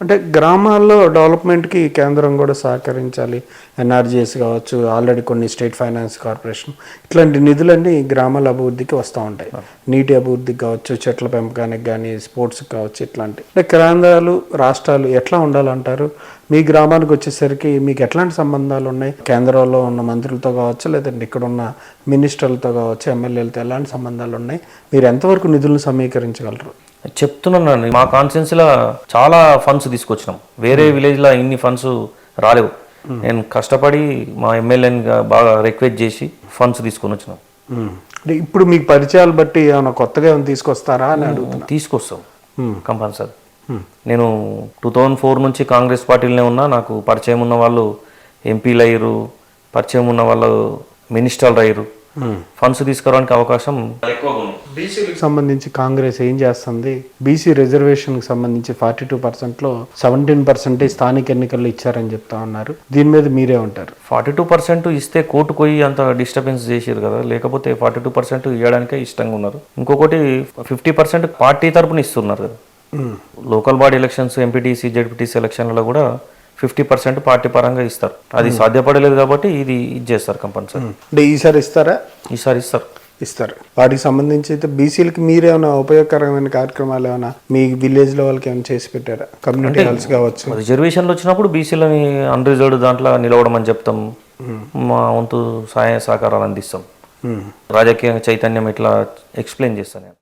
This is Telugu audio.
అంటే గ్రామాల్లో డెవలప్మెంట్కి కేంద్రం కూడా సహకరించాలి. ఎన్ఆర్జీఎస్ కావచ్చు ఆల్రెడీ కొన్ని స్టేట్ ఫైనాన్స్ కార్పొరేషన్ ఇట్లాంటి నిధులన్నీ గ్రామాల అభివృద్ధికి వస్తూ ఉంటాయి. నీటి అభివృద్ధికి కావచ్చు చెట్ల పెంపకానికి కానీ స్పోర్ట్స్కి కావచ్చు ఇట్లాంటి. అంటే కేంద్రాలు రాష్ట్రాలు ఎట్లా ఉండాలంటారు? మీ గ్రామానికి వచ్చేసరికి మీకు ఎట్లాంటి సంబంధాలు ఉన్నాయి? కేంద్రంలో ఉన్న మంత్రులతో కావచ్చు లేదంటే ఇక్కడ ఉన్న మినిస్టర్లతో కావచ్చు ఎమ్మెల్యేలతో ఎలాంటి సంబంధాలు ఉన్నాయి? మీరు ఎంతవరకు నిధులను సమీకరించగలరు? చెప్తున్నానండి మా కాన్స్టిట్యున్సీలో చాలా ఫండ్స్ తీసుకొచ్చినాం. వేరే విలేజ్లో ఇన్ని ఫండ్స్ రాలేవు. నేను కష్టపడి మా ఎమ్మెల్యేని బాగా రిక్వెస్ట్ చేసి ఫండ్స్ తీసుకొని వచ్చినాం. ఉమ్. అంటే ఇప్పుడు మీకు పరిచయాలు బట్టి ఏమైనా కొత్తగా ఏమైనా తీసుకొస్తారా అని అడుగుతున్నా. తీసుకొస్తాం. కంపల్సరీ. నేను టూ థౌజండ్ ఫోర్ నుంచి కాంగ్రెస్ పార్టీలోనే ఉన్నా. నాకు పరిచయం ఉన్న వాళ్ళు ఎంపీలు అయ్యారు పరిచయం ఉన్న వాళ్ళు మినిస్టర్లు అయ్యారు. ఫండ్స్ తీసుకురావడానికి అవకాశం బీసీలకు సంబంధించి కాంగ్రెస్ ఏం చేస్తుంది? బీసీ రిజర్వేషన్కి సంబంధించి ఫార్టీ టూ పర్సెంట్లో సెవెంటీన్ పర్సెంటేజ్ స్థానిక ఎన్నికల్లో ఇచ్చారని చెప్తా ఉన్నారు. దీని మీద మీరే ఉంటారు. ఫార్టీ టూ పర్సెంట్ ఇస్తే కోర్టుకు పోయి అంత డిస్టర్బెన్స్ చేసారు కదా? లేకపోతే ఫార్టీ టూ పర్సెంట్ ఇవ్వడానికే ఇష్టంగా ఉన్నారు. ఇంకొకటి ఫిఫ్టీ పర్సెంట్ పార్టీ తరపున ఇస్తున్నారు కదా? Local body elections MPTC ZPTC ఎలక్షన్లలో కూడా ఫిఫ్టీ పర్సెంట్ పార్టీ పరంగా ఇస్తారు. అది సాధ్యపడలేదు కాబట్టి ఇది ఇది చేస్తారు కంపల్సరీ. అంటే ఈసారి ఇస్తారా? ఈసారి ఇస్తారు. ఇస్తారు. వాటికి సంబంధించి అయితే బీసీలకి మీరేమైనా ఉపయోగకరమైన కార్యక్రమాలు ఏమైనా మీ విలేజ్లో వాళ్ళకి ఏమైనా చేసి పెట్టారా? కమ్యూనిటీ హాల్స్ కావచ్చు. రిజర్వేషన్లు వచ్చినప్పుడు బీసీలని అన్రిజర్వ్డ్ దాంట్లో నిలవడమని చెప్తాం. మా వంతు సహాయ సహకారాలు అందిస్తాం. రాజకీయ చైతన్యం ఇట్లా ఎక్స్ప్లెయిన్ చేస్తాను నేను.